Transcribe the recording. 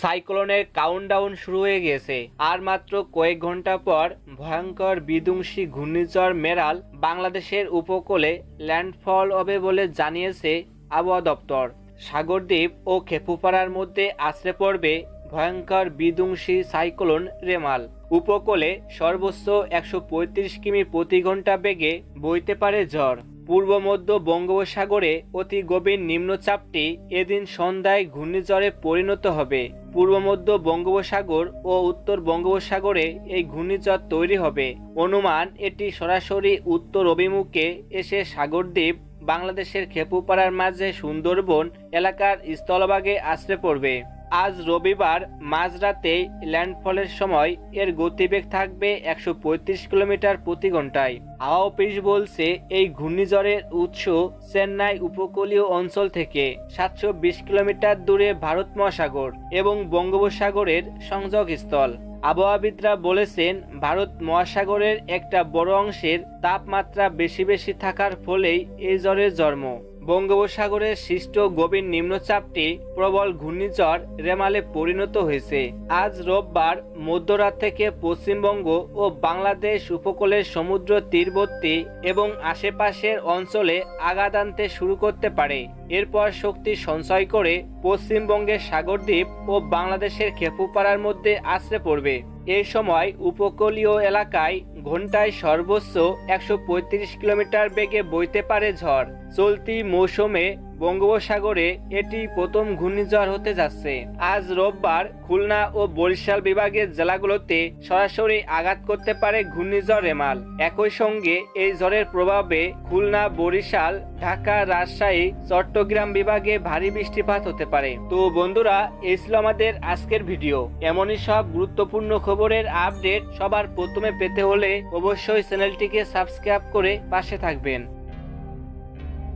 সাইক্লোনের countdown শুরু হয়ে গেছে আর মাত্র কয়েক ঘণ্টা পর ভয়ঙ্কর বিধ্বংসী ঘূর্ণিঝড় মেরাল বাংলাদেশের উপকূলে ল্যান্ডফল হবে বলে জানিয়েছে আবহাওয়া দপ্তর। সাগরদ্বীপ ও খেপুপাড়ার মধ্যে আশ্রে পড়বে ভয়ঙ্কর বিধ্বংসী সাইক্লোন রেমাল। উপকূলে সর্বোচ্চ একশো পঁয়ত্রিশ কিমি প্রতি ঘণ্টা বেগে বইতে পারে ঝড়। পূর্ব মধ্য বঙ্গোপসাগরে অতি গভীর নিম্নচাপটি এদিন সন্ধ্যায় ঘূর্ণিঝড়ে পরিণত হবে। পূর্ব মধ্য বঙ্গোপসাগর ও উত্তর বঙ্গোপসাগরে এই ঘূর্ণিঝড় তৈরি হবে। অনুমান, এটি সরাসরি উত্তর অভিমুখে এসে সাগরদ্বীপ, বাংলাদেশের খেপুপাড়ার মাঝে সুন্দরবন এলাকার স্থলভাগে আশ্রে পড়বে। আজ রবিবার মাঝরাতে ল্যান্ডফলের সময় এর গতিবেগ থাকবে একশো পঁয়ত্রিশ কিলোমিটার প্রতি ঘন্টায়। হাওয়া অফিস বলছে এই ঘূর্ণিঝড়ের উৎস চেন্নাই উপকূলীয় অঞ্চল থেকে সাতশো বিশ কিলোমিটার দূরে ভারত মহাসাগর এবং বঙ্গোপসাগরের সংযোগস্থল। আবহাওয়াবিদরা বলেছেন, ভারত মহাসাগরের একটা বড় অংশের তাপমাত্রা বেশি বেশি থাকার ফলেই এই জ্বরের জন্ম। বঙ্গোপসাগরের সৃষ্ট গভীর নিম্নচাপটি প্রবল ঘূর্ণিঝড় রেমালে পরিণত হয়েছে। আজ রোববার মধ্যরাত থেকে পশ্চিমবঙ্গ ও বাংলাদেশ উপকূলের সমুদ্র তীরবর্তী এবং আশেপাশের অঞ্চলে আঘাত আনতে শুরু করতে পারে। এরপর শক্তি সঞ্চয় করে পশ্চিমবঙ্গের সাগরদ্বীপ ও বাংলাদেশের খেপুপাড়ার মধ্যে আশ্রে পড়বে। এই সময় উপকূলীয় এলাকায় ঘন্টায় সর্বোচ্চ একশো পঁয়ত্রিশ কিলোমিটার বেগে বইতে পারে ঝড়। চলতি মৌসুমে বঙ্গোপসাগরে এটি প্রথম ঘূর্ণিঝড় হতে যাচ্ছে। আজ রোববার খুলনা ও বরিশাল বিভাগের জেলাগুলোতে সরাসরি আঘাত করতে পারে ঘূর্ণিঝড় রেমাল। একই সঙ্গে এই ঝড়ের প্রভাবে খুলনা, বরিশাল, ঢাকা, রাজশাহী, চট্টগ্রাম বিভাগে ভারী বৃষ্টিপাত হতে পারে। তো বন্ধুরা, এই ছিল আমাদের আজকের ভিডিও। এমনই সব গুরুত্বপূর্ণ খবরের আপডেট সবার প্রথমে পেতে হলে অবশ্যই চ্যানেলটিকে সাবস্ক্রাইব করে পাশে থাকবেন।